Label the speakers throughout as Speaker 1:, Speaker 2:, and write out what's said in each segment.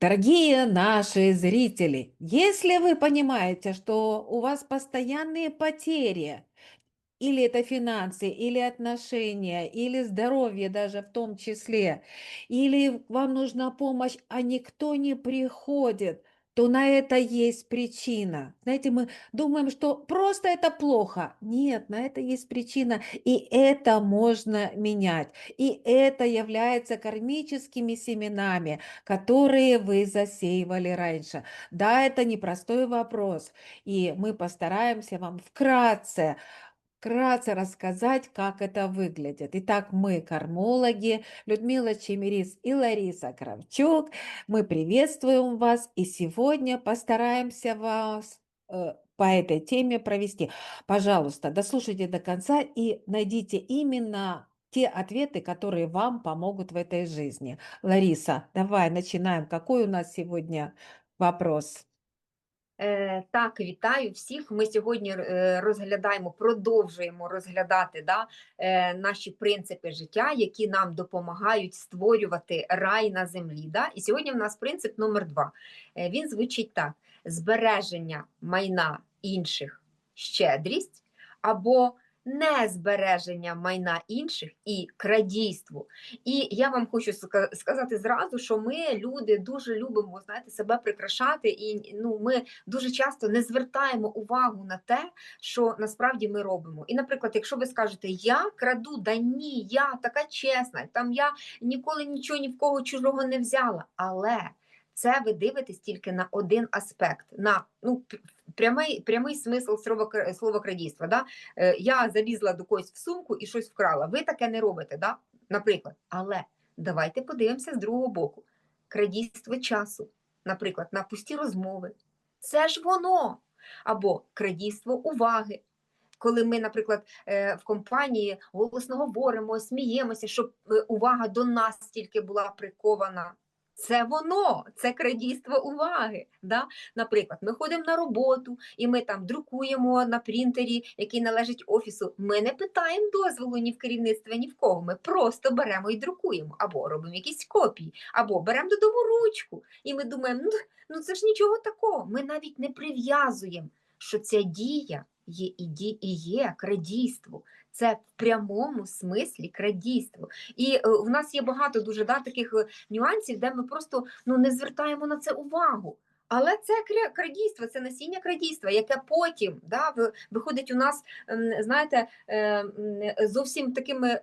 Speaker 1: Дорогие наши зрители, если вы понимаете, что у вас постоянные потери, или это финансы, или отношения, или здоровье даже в том числе, или вам нужна помощь, а никто не приходит, то на это есть причина. Знаете, мы думаем, что просто это плохо. Нет, на это есть причина, и это можно менять. И это является кармическими семенами, которые вы засеивали раньше. Да, это непростой вопрос, и мы постараемся вам вкратце вкратце рассказать, как это выглядит. Итак, мы кармологи, Людмила Чемерис и Лариса Кравчук. Мы приветствуем вас и сегодня постараемся вас э, по этой теме провести. Пожалуйста, дослушайте до конца и найдите именно те ответы, которые вам помогут в этой жизни. Лариса, давай начинаем. Какой у нас сегодня вопрос?
Speaker 2: Е, Так, вітаю всіх. Ми сьогодні е, розглядаємо, продовжуємо розглядати да, е, наші принципи життя, які нам допомагають створювати рай на землі. Да? І сьогодні в нас принцип номер два. Він звучить так: збереження майна інших щедрість або незбереження майна інших і крадійству. І я вам хочу сказати зразу, що ми, люди, дуже любимо знаєте, себе прикрашати, і ну, ми дуже часто не звертаємо увагу на те, що насправді ми робимо. І, наприклад, якщо ви скажете, я краду, да ні, я така чесна, там я ніколи нічого ні в кого чужого не взяла. Але це ви дивитесь тільки на один аспект, на ну, прямий, прямий смисл слова, крадійства. Да? Е, Я залізла до когось в сумку і щось вкрала. Ви таке не робите, да? наприклад. Але давайте подивимося з другого боку. Крадійство часу, наприклад, на пусті розмови. Це ж воно. Або крадійство уваги. Коли ми, наприклад, е, в компанії голосно говоримо, сміємося, щоб е, увага до нас тільки була прикована. Це воно, це крадійство уваги. Да? Наприклад, ми ходимо на роботу і ми там друкуємо на принтері, який належить офісу. Ми не питаємо дозволу ні в керівництва, ні в кого. Ми просто беремо і друкуємо, або робимо якісь копії, або беремо додому ручку. І ми думаємо, ну, ну це ж нічого такого. Ми навіть не прив'язуємо, що ця дія є і, є крадійство. Це в прямому смислі крадійство. І е, в нас є багато дуже да, таких е, нюансів, де ми просто ну, не звертаємо на це увагу. Але це крадійство, це насіння крадійства, яке потім да, виходить у нас, ем, знаєте, е, зовсім такими е,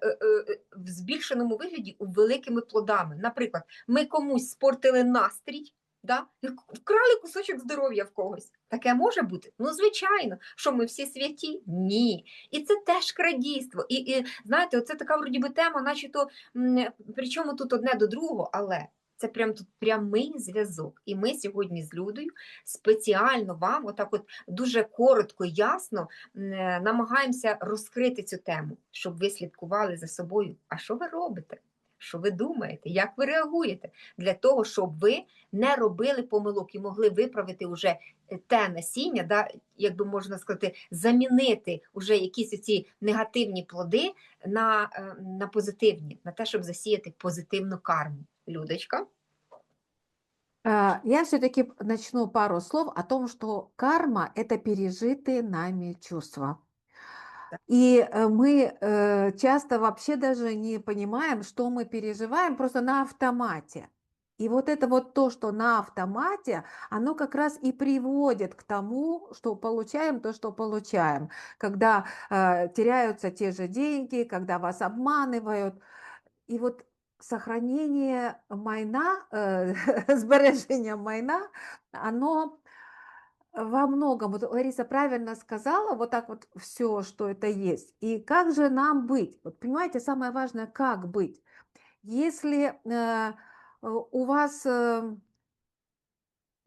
Speaker 2: в збільшеному вигляді великими плодами. Наприклад, ми комусь спортили настрій, да, вкрали кусочок здоров'я в когось. Таке може бути? Ну, звичайно, що ми всі святі? Ні. І це теж крадійство. І, і знаєте, оце така вроді би тема, наче то м, причому тут одне до другого, але це прям тут прямий зв'язок. І ми сьогодні з Людою спеціально вам, отак от дуже коротко, ясно е, намагаємося розкрити цю тему, щоб ви слідкували за собою. А що ви робите? Що ви думаєте, як ви реагуєте для того, щоб ви не робили помилок і могли виправити вже те насіння, да, як би можна сказати, замінити вже якісь ці негативні плоди на, е, на позитивні, на те, щоб засіяти позитивну карму. Людочка.
Speaker 1: Я все-таки начну пару слов о том, что карма – это пережитые нами чувства.
Speaker 2: Да.
Speaker 1: И э, мы э, часто вообще даже не понимаем, что мы переживаем просто на автомате. И вот это вот то, что на автомате, оно как раз и приводит к тому, что получаем то, что получаем. Когда э, теряются те же деньги, когда вас обманывают. И вот сохранение майна, э, збереження майна, оно во многом, вот Лариса правильно сказала, вот так вот все, что это есть. И как же нам быть? Вот понимаете, самое важное, как быть? Если э, у вас э,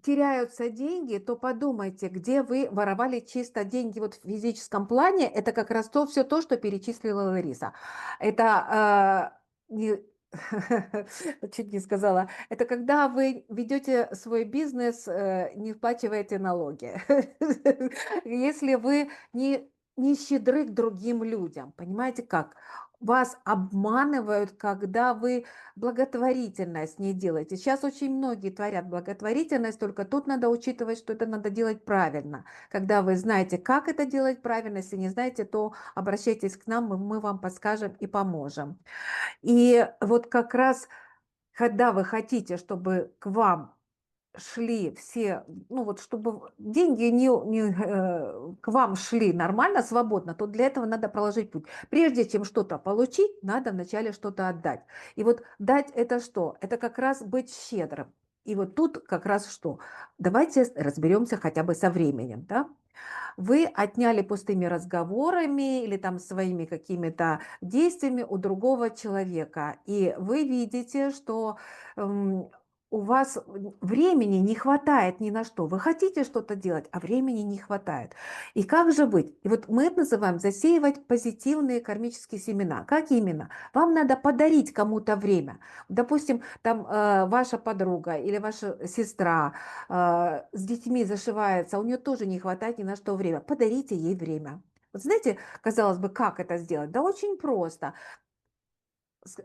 Speaker 1: теряются деньги, то подумайте, где вы воровали чисто деньги вот в физическом плане, это как раз то, все то, что перечислила Лариса. Это э, чуть не сказала, это когда вы ведете свой бизнес, э, не вплачиваете налоги. Если вы не, не щедры к другим людям, понимаете как? Вас обманывают, когда вы благотворительность не делаете. Сейчас очень многие творят благотворительность, только тут надо учитывать, что это надо делать правильно. Когда вы знаете, как это делать правильно, если не знаете, то обращайтесь к нам, мы, вам подскажем и поможем. И вот как раз, когда вы хотите, чтобы к вам шли все, ну вот чтобы деньги не, не, э, к вам шли нормально, свободно, то для этого надо проложить путь. Прежде чем что-то получить, надо вначале что-то отдать. И вот дать это что? Это как раз быть щедрым. И вот тут как раз что? Давайте разберемся хотя бы со временем, да? Вы отняли пустыми разговорами или там своими какими-то действиями у другого человека, и вы видите, что м, у вас времени не хватает ни на что. Вы хотите что-то делать, а времени не хватает. И как же быть? И вот мы это называем засеивать позитивные кармические семена. Как именно? Вам надо подарить кому-то время. Допустим, там э, ваша подруга или ваша сестра э, с детьми зашивается, у нее тоже не хватает ни на что время. Подарите ей время. Вот знаете, казалось бы, как это сделать? Да очень просто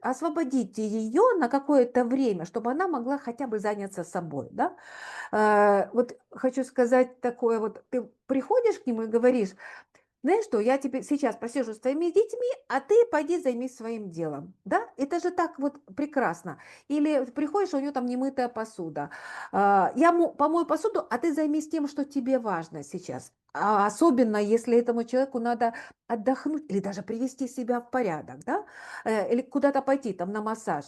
Speaker 1: освободите ее на какое-то время, чтобы она могла хотя бы заняться собой, да? Э, Вот хочу сказать такое вот, ты приходишь к нему и говоришь, знаешь что, я тебе сейчас посижу с твоими детьми, а ты пойди займись своим делом, да? Это же так вот прекрасно. Или приходишь, а у нее там немытая посуда. А, Я мо- помою посуду, а ты займись тем, что тебе важно сейчас. А Особенно, если этому человеку надо отдохнуть или даже привести себя в порядок, да? Э, Или куда-то пойти там на массаж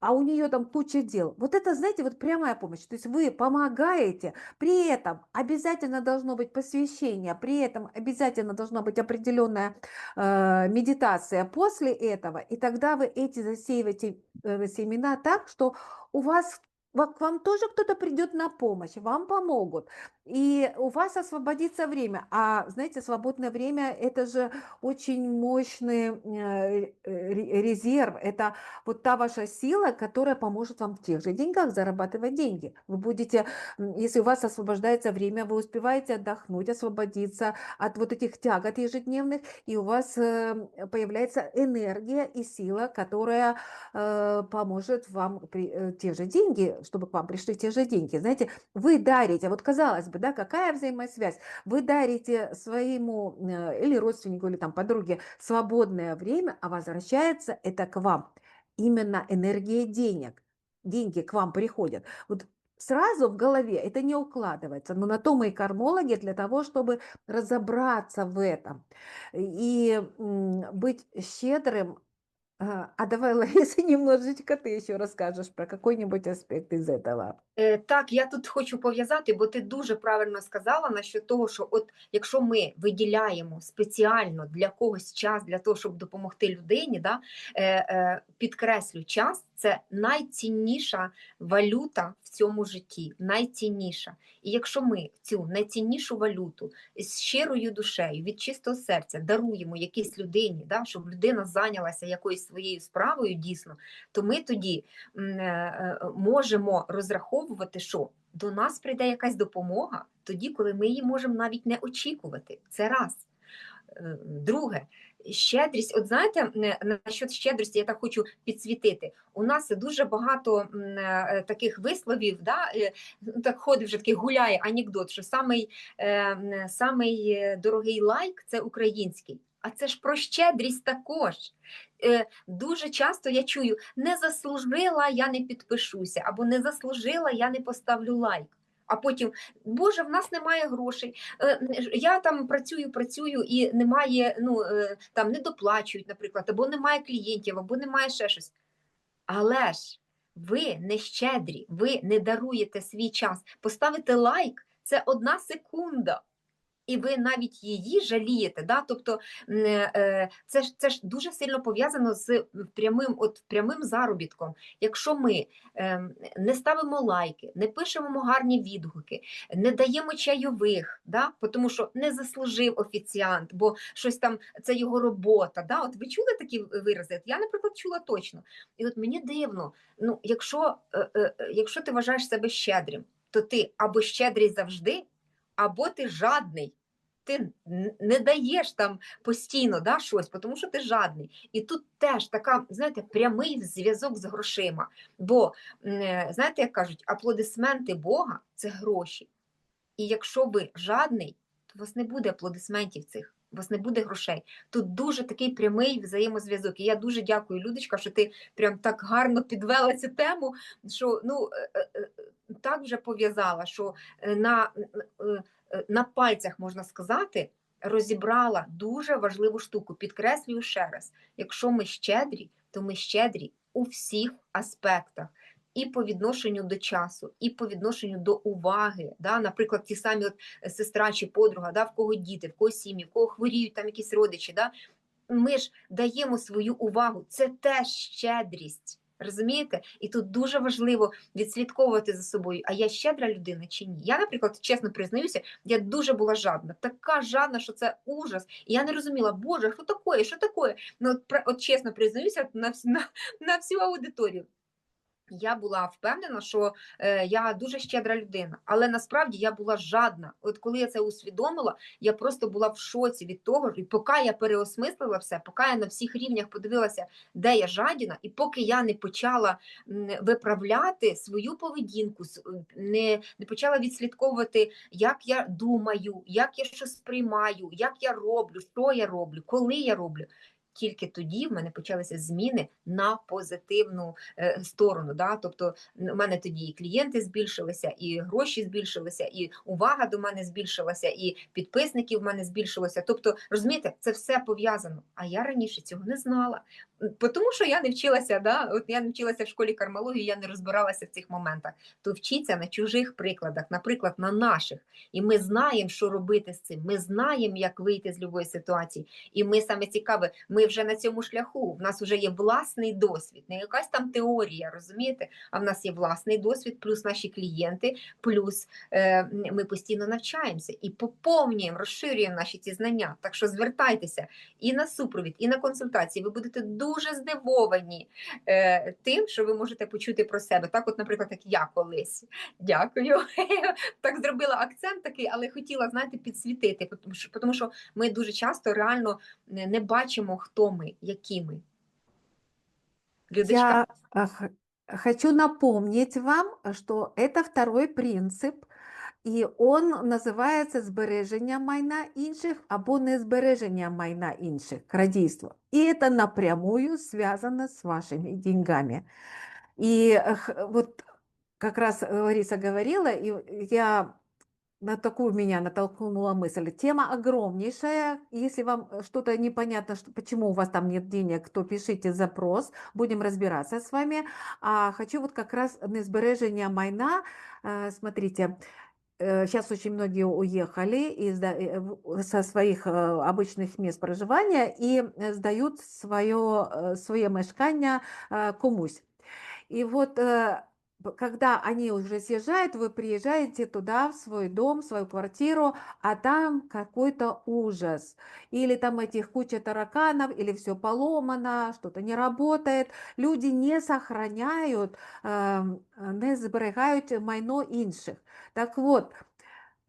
Speaker 1: а у нее там куча дел. Вот это, знаете, вот прямая помощь. То есть вы помогаете, при этом обязательно должно быть посвящение, при этом обязательно должна быть определенная э, медитация после этого, и тогда вы эти засеиваете э, семена так, что у вас ва- к вам тоже кто-то придет на помощь, вам помогут, и у вас освободится время. А знаете, свободное время – это же очень мощный э, ре- резерв, это вот та ваша сила, которая поможет вам в тех же деньгах зарабатывать деньги. Вы будете, если у вас освобождается время, вы успеваете отдохнуть, освободиться от вот этих тягот ежедневных, и у вас э, появляется энергия и сила, которая э, поможет вам э, те же деньги, чтобы к вам пришли те же деньги. Знаете, вы дарите, вот казалось бы, да, какая взаимосвязь? Вы дарите своему э, или родственнику, или там подруге свободное время, а возвращается это к вам именно энергия денег. Деньги к вам приходят. Вот сразу в голове это не укладывается, но на то мы и кармологи для того, чтобы разобраться в этом и быть щедрым. А а давай, Лариса, немножечко ты еще расскажешь про какой-нибудь аспект из этого.
Speaker 2: Е, Так, я тут хочу пов'язати, бо ти дуже правильно сказала насчет того, що от якщо ми виділяємо спеціально для когось час для того, щоб допомогти людині, да, е, е, підкреслю, час це найцінніша валюта в цьому житті, найцінніша. І якщо ми цю найціннішу валюту з щирою душею, від чистого серця даруємо якійсь людині, да, щоб людина зайнялася якоюсь своєю справою дійсно, то ми тоді можемо розраховувати, що до нас прийде якась допомога тоді, коли ми її можемо навіть не очікувати. Це раз. Е, Друге, щедрість. От знаєте, насчет щедрості я так хочу підсвітити. У нас дуже багато е, таких висловів, да, е, ну, так ходить вже такий гуляє анекдот, що самий, самий дорогий лайк це український. А це ж про щедрість також. Е, Дуже часто я чую: не заслужила, я не підпишуся, або не заслужила, я не поставлю лайк. А потім, Боже, в нас немає грошей. е, Я там працюю, працюю і немає, ну е, там не доплачують, наприклад, або немає клієнтів, або немає ще щось. Але ж ви не щедрі, ви не даруєте свій час. Поставити лайк це одна секунда. І ви навіть її жалієте. Да? Тобто е, це ж це ж дуже сильно пов'язано з прямим, от, прямим заробітком. Якщо ми е, не ставимо лайки, не пишемо гарні відгуки, не даємо чайових, да? тому що не заслужив офіціант, бо щось там це його робота. Да? От ви чули такі вирази? Я, наприклад, чула точно. І от мені дивно, ну, якщо, е, е, якщо ти вважаєш себе щедрим, то ти або щедрий завжди, або ти жадний. Ти не даєш там постійно да, щось, тому що ти жадний. І тут теж така, знаєте, прямий зв'язок з грошима. Бо, е, знаєте, як кажуть, аплодисменти Бога це гроші. І якщо ви жадний, то у вас не буде аплодисментів цих, у вас не буде грошей. Тут дуже такий прямий взаємозв'язок. І я дуже дякую, Людочка, що ти прям так гарно підвела цю тему, що ну е, е, так вже пов'язала, що на, на пальцях можна сказати. Розібрала дуже важливу штуку. Підкреслюю ще раз: якщо ми щедрі, то ми щедрі у всіх аспектах і по відношенню до часу, і по відношенню до уваги. Да? Наприклад, ті самі от е, сестра чи подруга, да? в кого діти, в кого сім'ї, в кого хворіють там якісь родичі. Да? Ми ж даємо свою увагу. Це теж щедрість. Розумієте? І тут дуже важливо відслідковувати за собою, а я щедра людина чи ні. Я, наприклад, чесно признаюся, я дуже була жадна, така жадна, що це ужас. І я не розуміла, Боже, що таке, що таке? Ну, от, от чесно признаюся на, на, на всю аудиторію. Я була впевнена, що е, я дуже щедра людина, але насправді я була жадна. От коли я це усвідомила, я просто була в шоці від того, і поки я переосмислила все, поки я на всіх рівнях подивилася, де я жадіна, і поки я не почала виправляти свою поведінку, не, не почала відслідковувати, як я думаю, як я щось сприймаю, як я роблю, що я роблю, коли я роблю. Тільки тоді в мене почалися зміни на позитивну е, сторону. Да? Тобто у мене тоді і клієнти збільшилися, і гроші збільшилися, і увага до мене збільшилася, і підписників в мене збільшилося. Тобто, розумієте, це все пов'язано. А я раніше цього не знала. Тому що я не вчилася, да? от я не вчилася в школі кармології, я не розбиралася в цих моментах. То вчіться на чужих прикладах, наприклад, на наших. І ми знаємо, що робити з цим. Ми знаємо, як вийти з будь-якої ситуації. І ми саме цікаве, ми вже на цьому шляху. В нас вже є власний досвід, не якась там теорія, розумієте? А в нас є власний досвід, плюс наші клієнти, плюс е, ми постійно навчаємося і поповнюємо, розширюємо наші ці знання. Так що звертайтеся і на супровід, і на консультації. Ви будете дуже здивовані е, тим, що ви можете почути про себе. Так, от, наприклад, як я колись. Дякую. Так зробила акцент такий, але хотіла, знаєте, підсвітити, тому що, ми дуже часто реально не бачимо, хто ми, які ми. Людочка,
Speaker 1: Я а, х- хочу напомнить вам, что это второй принцип, і он називається збереження майна інших або незбереження майна інших, крадійство. І це напрямую связано с вашими деньгами. И э, х- вот как раз э, Лариса говорила, и я на такую меня натолкнула мысль. Тема огромнейшая. Если вам э, что-то непонятно, что, почему у вас там нет денег, то пишите запрос, будем разбираться с вами. А хочу вот как раз незбереження майна. Э, Смотрите, сейчас очень многие уехали из, э, со своих э, обычных мест проживания и э, сдают свое, э, своє мешкання э, комусь. И вот э, когда они уже съезжают, вы приезжаете туда, в свой дом, в свою квартиру, а там какой-то ужас. Или там этих куча тараканов, или все поломано, что-то не работает. Люди не сохраняют, ем, не зберігають майно інших. Так вот,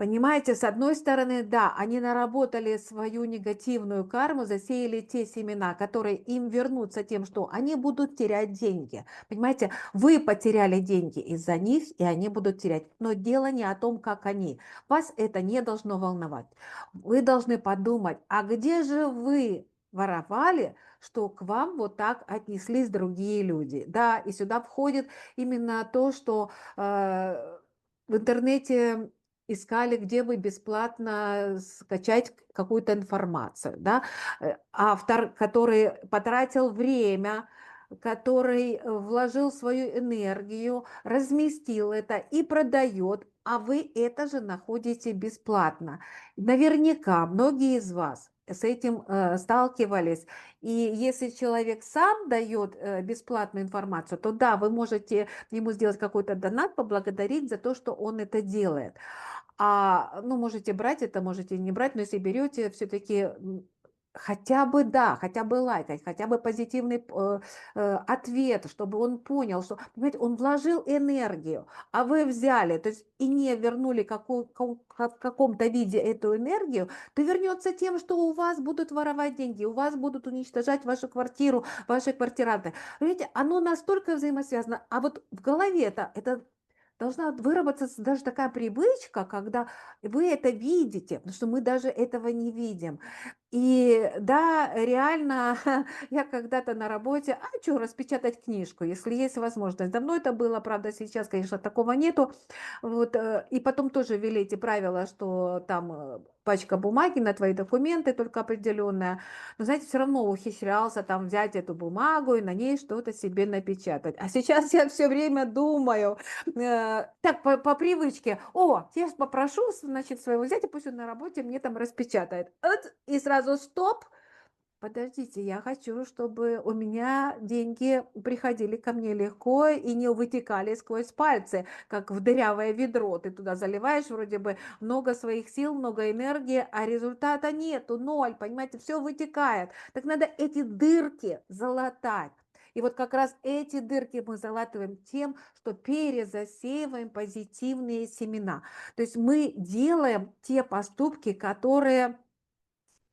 Speaker 1: Понимаете, с одной стороны, да, они наработали свою негативную карму, засеяли те семена, которые им вернутся тем, что они будут терять деньги. Понимаете, вы потеряли деньги из-за них, и они будут терять. Но дело не о том, как они. Вас это не должно волновать. Вы должны подумать, а где же вы воровали, что к вам вот так отнеслись другие люди. Да, и сюда входит именно то, что э, в интернете искали, где бы бесплатно скачать какую-то информацию, да, Э, автор, который потратил время, который вложил свою энергию, разместил это и продает, а вы это же находите бесплатно. Наверняка многие из вас с этим э, сталкивались. И если человек сам дает э, бесплатную информацию, то да, вы можете ему сделать какой-то донат, поблагодарить за то, что он это делает. А, ну, можете брать это, можете не брать, но если берете, все-таки хотя бы да, хотя бы лайкать, хотя бы позитивный э, э, ответ, чтобы он понял, что, понимаете, он вложил энергию, а вы взяли, то есть и не вернули какую, ка- ка- в каком-то виде эту энергию, то вернется тем, что у вас будут воровать деньги, у вас будут уничтожать вашу квартиру, ваши квартиранты. Видите, оно настолько взаимосвязано, а вот в голове это, это должна выработаться даже такая привычка, когда вы это видите, потому что мы даже этого не видим. И да, реально, я когда-то на работе, а что, распечатать книжку, если есть возможность. Давно это было, правда, сейчас, конечно, такого нету. Вот, э, и потом тоже ввели эти правила, что там э, пачка бумаги на твои документы только определенная. Но, знаете, все равно ухищрялся там взять эту бумагу и на ней что-то себе напечатать. А сейчас я все время думаю, э, так, по, по привычке, о, я попрошу, значит, своего зятя, пусть он на работе мне там распечатает. И сразу стоп, подождите, я хочу, чтобы у меня деньги приходили ко мне легко и не вытекали сквозь пальцы, как в дырявое ведро. Ты туда заливаешь вроде бы много своих сил, много энергии, а результата нету, ноль, понимаете, все вытекает. Так надо эти дырки залатать. И вот как раз эти дырки мы залатываем тем, что перезасеиваем позитивные семена. То есть мы делаем те поступки, которые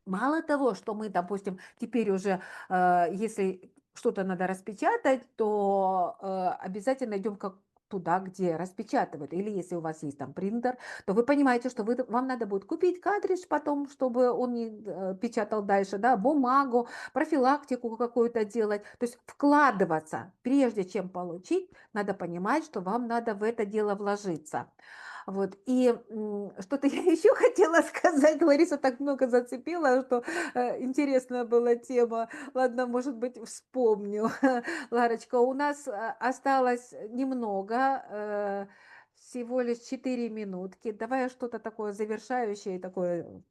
Speaker 1: мало того, что мы, допустим, теперь уже, э, если что-то надо распечатать, то э, обязательно идем как туда, где распечатывают. Или если у вас есть там принтер, то вы понимаете, что вы, вам надо будет купить картридж потом, чтобы он не э, печатал дальше, да, бумагу, профилактику какую-то делать. То есть вкладываться, прежде чем получить, надо понимать, что вам надо в это дело вложиться. Вот, и что-то я еще хотела сказать, Лариса так много зацепила, что э, интересная была тема. Ладно, может быть, вспомню. Ларочка, у нас э, осталось немного, э, всего лишь 4 минутки. Давай что-то такое завершающее, такое.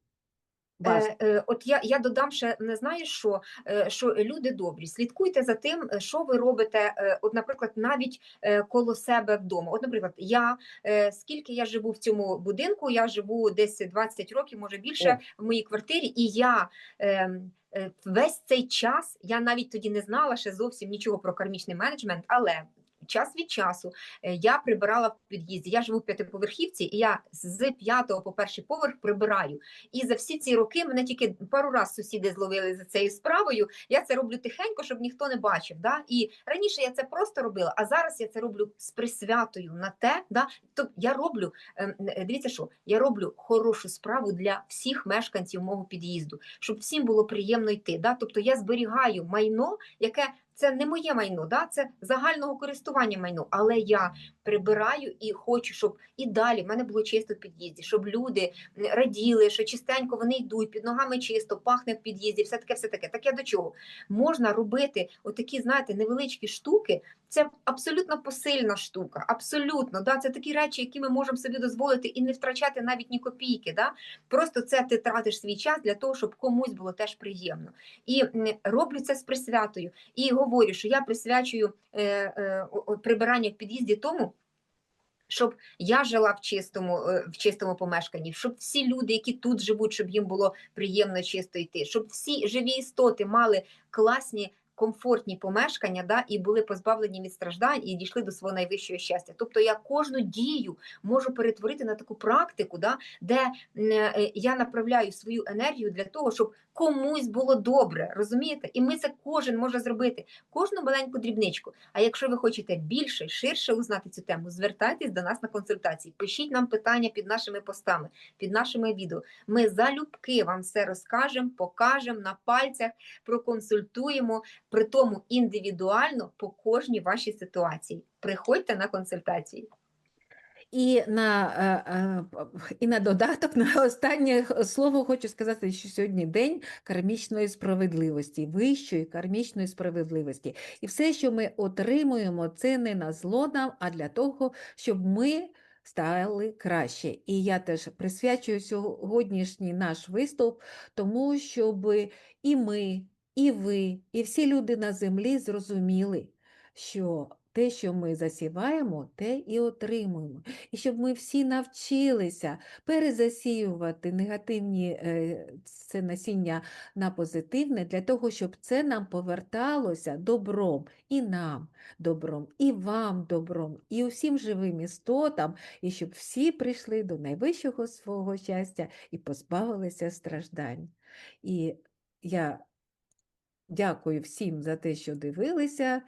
Speaker 2: Е, е, От я, я додам ще не знаєш що, Е, що люди добрі, слідкуйте за тим, е, що ви робите, е, от, наприклад, навіть е, коло себе вдома. От, наприклад, я е, скільки я живу в цьому будинку, я живу десь 20 років, може більше, в моїй квартирі, і я. ем, е, Весь цей час я навіть тоді не знала ще зовсім нічого про кармічний менеджмент, але час від часу е, я прибирала в під'їзді. Я живу в п'ятиповерхівці, і я з п'ятого по перший поверх прибираю. І за всі ці роки мене тільки пару раз сусіди зловили за цією справою. Я це роблю тихенько, щоб ніхто не бачив. Да? І раніше я це просто робила, а зараз я це роблю з присвятою на те. Да? Тобто я роблю, ем, е, дивіться, що я роблю хорошу справу для всіх мешканців мого під'їзду, щоб всім було приємно йти. Да? Тобто я зберігаю майно, яке це не моє майно, да? це загального користування майно, але я прибираю і хочу, щоб і далі в мене було чисто в під'їзді, щоб люди раділи, що чистенько вони йдуть, під ногами чисто, пахне в під'їзді, все таке, все таке. Так я до чого? Можна робити отакі, знаєте, невеличкі штуки. Це абсолютно посильна штука, абсолютно. Да? Це такі речі, які ми можемо собі дозволити і не втрачати навіть ні копійки. Да? Просто це ти тратиш свій час для того, щоб комусь було теж приємно. І роблю це з присвятою. І говорю, що я присвячую е, е, прибирання в під'їзді тому, щоб я жила в чистому, е, в чистому помешканні, щоб всі люди, які тут живуть, щоб їм було приємно чисто йти, щоб всі живі істоти мали класні. Комфортні помешкання, да, і були позбавлені від страждань і дійшли до свого найвищого щастя. Тобто я кожну дію можу перетворити на таку практику, да, де е, я направляю свою енергію для того, щоб комусь було добре, розумієте? І ми це кожен може зробити, кожну маленьку дрібничку. А якщо ви хочете більше, ширше узнати цю тему, звертайтесь до нас на консультації. Пишіть нам питання під нашими постами, під нашими відео. Ми залюбки вам все розкажемо, покажемо на пальцях, проконсультуємо, при тому індивідуально по кожній вашій ситуації. Приходьте на консультації.
Speaker 1: І на, е, е, і на додаток, на останнє слово хочу сказати, що сьогодні день кармічної справедливості, вищої кармічної справедливості. І все, що ми отримуємо, це не на зло нам, а для того, щоб ми стали краще. І я теж присвячую сьогоднішній наш виступ тому, щоб і ми, і ви, і всі люди на землі зрозуміли, що те, що ми засіваємо, те і отримуємо. І щоб ми всі навчилися перезасіювати негативні е, це насіння на позитивне, для того, щоб це нам поверталося добром і нам добром, і вам добром, і усім живим істотам, і щоб всі прийшли до найвищого свого щастя і позбавилися страждань. І я дякую всім за те, що дивилися.